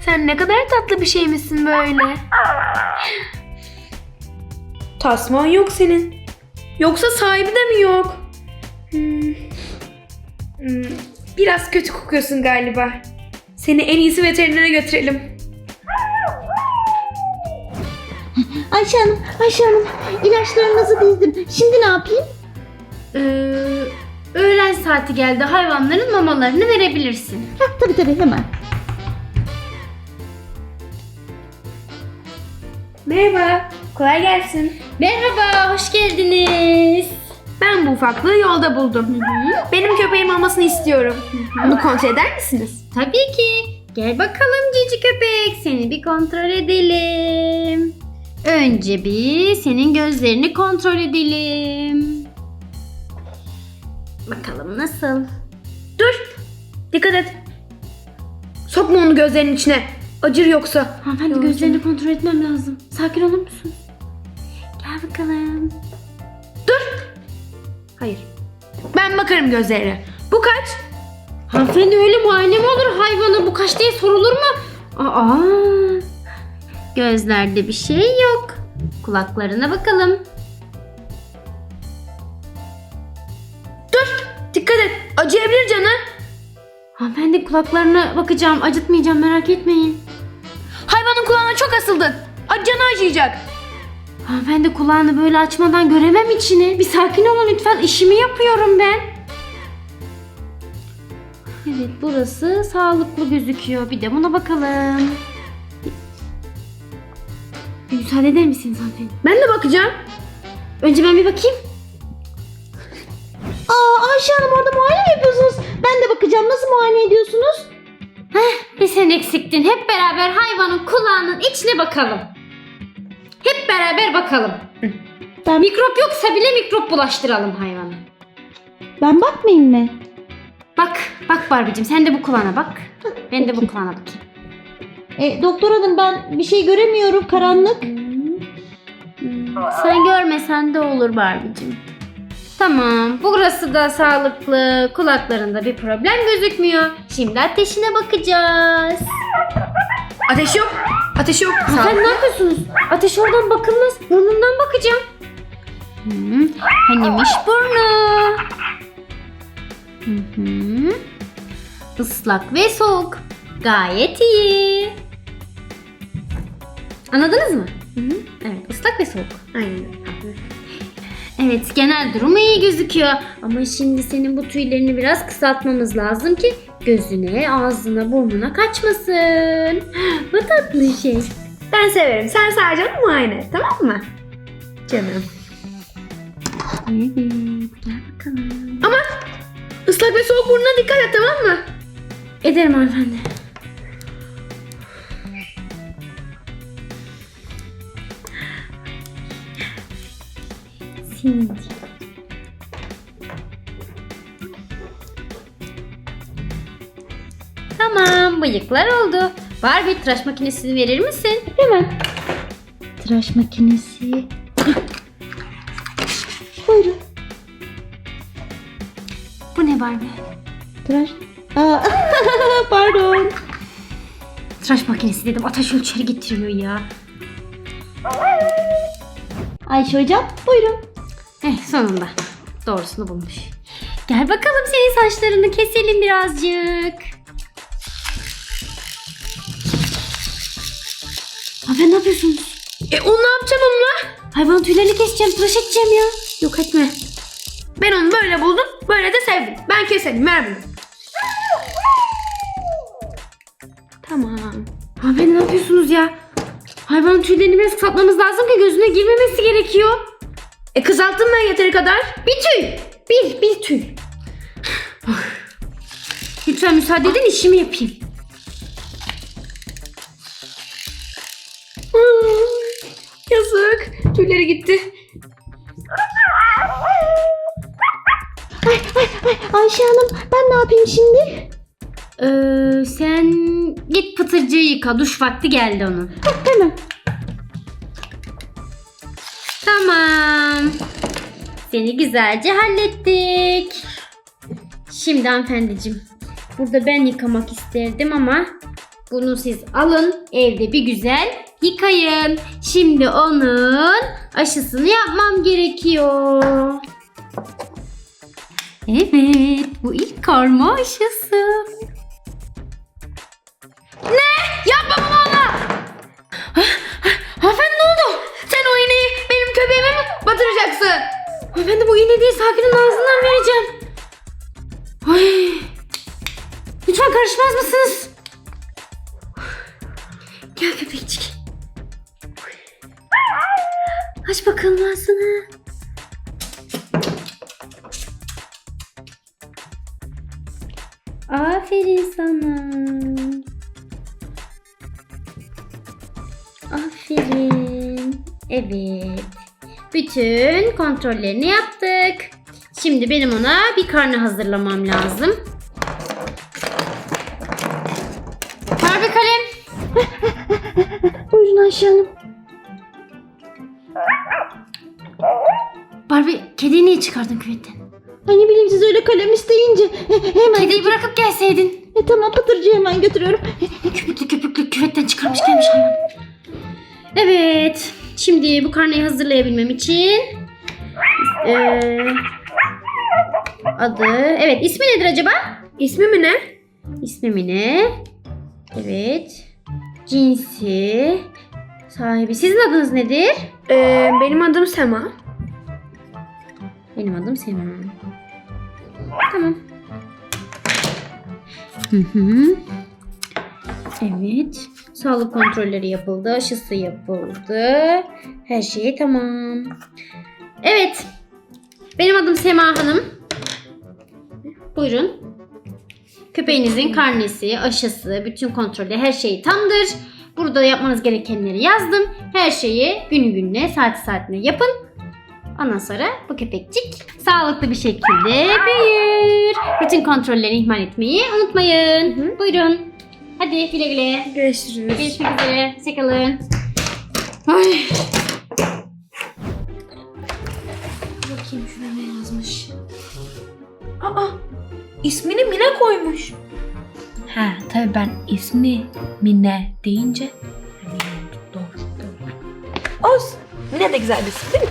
Sen ne kadar tatlı bir şey misin böyle? Tasman yok senin. Yoksa sahibi de mi yok? Hmm. Hmm, Biraz kötü kokuyorsun galiba. Seni en iyisi veterinere götürelim. Ayşe Hanım, Ayşe Hanım ilaçlarınızı dizdim. Şimdi ne yapayım? Ee, öğlen saati geldi. Hayvanların mamalarını verebilirsin. Heh, tabii tabii hemen. Merhaba, kolay gelsin. Merhaba, hoş geldiniz. Ben bu ufaklığı yolda buldum. Benim köpeğim olmasını istiyorum. Bunu kontrol eder misiniz? Tabii ki. Gel bakalım cici köpek. Seni bir kontrol edelim. Önce bir senin gözlerini kontrol edelim. Bakalım nasıl? Dur, dikkat et. Sokma onu gözlerinin içine. Acır yoksa. Hanımefendi Yok gözlerini kontrol etmem lazım. Sakin olur musun? Gel bakalım. Hayır. Ben bakarım gözlerine. Bu kaç? Hanımefendi öyle muayene mi olur hayvana? Bu kaç diye sorulur mu? Aa, gözlerde bir şey yok. Kulaklarına bakalım. Dikkat et. Acıyabilir canı. Hanımefendi kulaklarına bakacağım. Acıtmayacağım merak etmeyin. Hayvanın kulağına çok asıldın. Canı acıyacak. Hanımefendi kulağını böyle açmadan göremem içini. Bir sakin olun lütfen. İşimi yapıyorum ben. Evet burası sağlıklı gözüküyor. Bir de buna bakalım. Müsaade eder misiniz hanımefendi? Ben de bakacağım. Önce ben bir bakayım. Aa Ayşe Hanım orada muayene mi yapıyorsunuz? Ben de bakacağım. Nasıl muayene ediyorsunuz? Bir sen eksiktin. Hep beraber hayvanın kulağının içine bakalım. Hep beraber bakalım. Ben, Mikrop yoksa bile mikrop bulaştıralım hayvana. ben bakmayayım mı? Bak, bak Barbie'cim sen de bu kulağına bak. Ben de bu kulağına bakayım. E, doktor hanım ben bir şey göremiyorum. Karanlık. Sen görmesen de olur Barbie'cim. Tamam, burası da sağlıklı. Kulaklarında bir problem gözükmüyor. Şimdi ateşine bakacağız. Ateş yok. Ateş yok. Sağ Sen ne yapıyorsunuz? Ateş oradan bakılmaz. Burnundan bakacağım. Hmm, hanimiş burnu. Hı hı. Islak ve soğuk. Gayet iyi. Anladınız mı? Hı hı. Evet, ıslak ve soğuk. Aynen. Evet, genel durumu iyi gözüküyor. Ama şimdi senin bu tüylerini biraz kısaltmamız lazım ki gözüne, ağzına, burnuna kaçmasın. Bu tatlı şey. Ben severim. Sen sadece onu muayene et tamam mı? Canım. Evet, gel bakalım. Ama ıslak ve soğuk burnuna dikkat et tamam mı? Ederim hanımefendi. Şimdi. Tamam, bıyıklar oldu. Barbie tıraş makinesini verir misin? Hemen. Tıraş makinesi. Buyurun. Bu ne Barbie? Tıraş. Aa, pardon. Tıraş makinesi dedim. Ateş ölçeri getiriyor ya. Ayşe hocam buyurun. Eh sonunda. Doğrusunu bulmuş. Gel bakalım senin saçlarını keselim birazcık. Abi ne yapıyorsunuz? E onu ne yapacaksın onunla? Hayvanın tüylerini keseceğim, tıraş edeceğim ya. Yok etme. Ben onu böyle buldum. Böyle de sevdim. Ben keselim. Ver bunu. Tamam. Abi ne yapıyorsunuz ya? Hayvanın tüylerini biraz kısaltmamız lazım ki gözüne girmemesi gerekiyor. E kızalttım ben yeteri kadar. Bir tüy. Bir, bir tüy. Lütfen müsaade edin işimi yapayım. Yazık. Tüyleri gitti. Ayşe Hanım ben ne yapayım şimdi? Ee, sen git pıtırcığı yıka. Duş vakti geldi onun. Hemen. Tamam. Seni güzelce hallettik. Şimdi hanımefendiciğim. Burada ben yıkamak isterdim ama bunu siz alın evde bir güzel yıkayın. Şimdi onun aşısını yapmam gerekiyor. Evet bu ilk karma aşısı. Karışmaz mısınız? Gel köpekçik. Aç bakalım ağzını. Aferin sana. Aferin. Evet. Bütün kontrollerini yaptık. Şimdi benim ona bir karne hazırlamam lazım. Barbie kalem. Hanım. Barbie kediyi niye çıkardın küvetten? Ay ne bileyim siz öyle kalem isteyince. E, hemen. Kediyi bırakıp gelseydin. E, tamam pıtırcığı hemen götürüyorum. Köpüklü köpüklü küvetten çıkarmış gelmiş hayvan. Evet. Şimdi bu karneyi hazırlayabilmem için eee, adı evet ismi nedir acaba? İsmi mi ne? İsmi mi ne? Evet. Cinsi. Sahibi. Sizin adınız nedir? Ee, benim adım Sema. Benim adım Sema. Tamam. Hı hı. Evet. Sağlık kontrolleri yapıldı. Aşısı yapıldı. Her şey tamam. Evet. Benim adım Sema Hanım. Buyurun. Köpeğinizin karnesi, aşısı, bütün kontrolü her şeyi tamdır. Burada yapmanız gerekenleri yazdım. Her şeyi günü gününe, saati saatine yapın. Ondan sonra bu köpekçik sağlıklı bir şekilde büyür. Bütün kontrolleri ihmal etmeyi unutmayın. Buyurun. Hadi güle güle. Görüşürüz. Görüşmek üzere. Hoşçakalın. Ay. Bakayım şuraya ne yazmış. Aa, ismini Mine koymuş. Ha, tabii ben ismi Mine deyince Mine. Doğru, doğru. Olsun. Mine de güzel bir isim değil mi?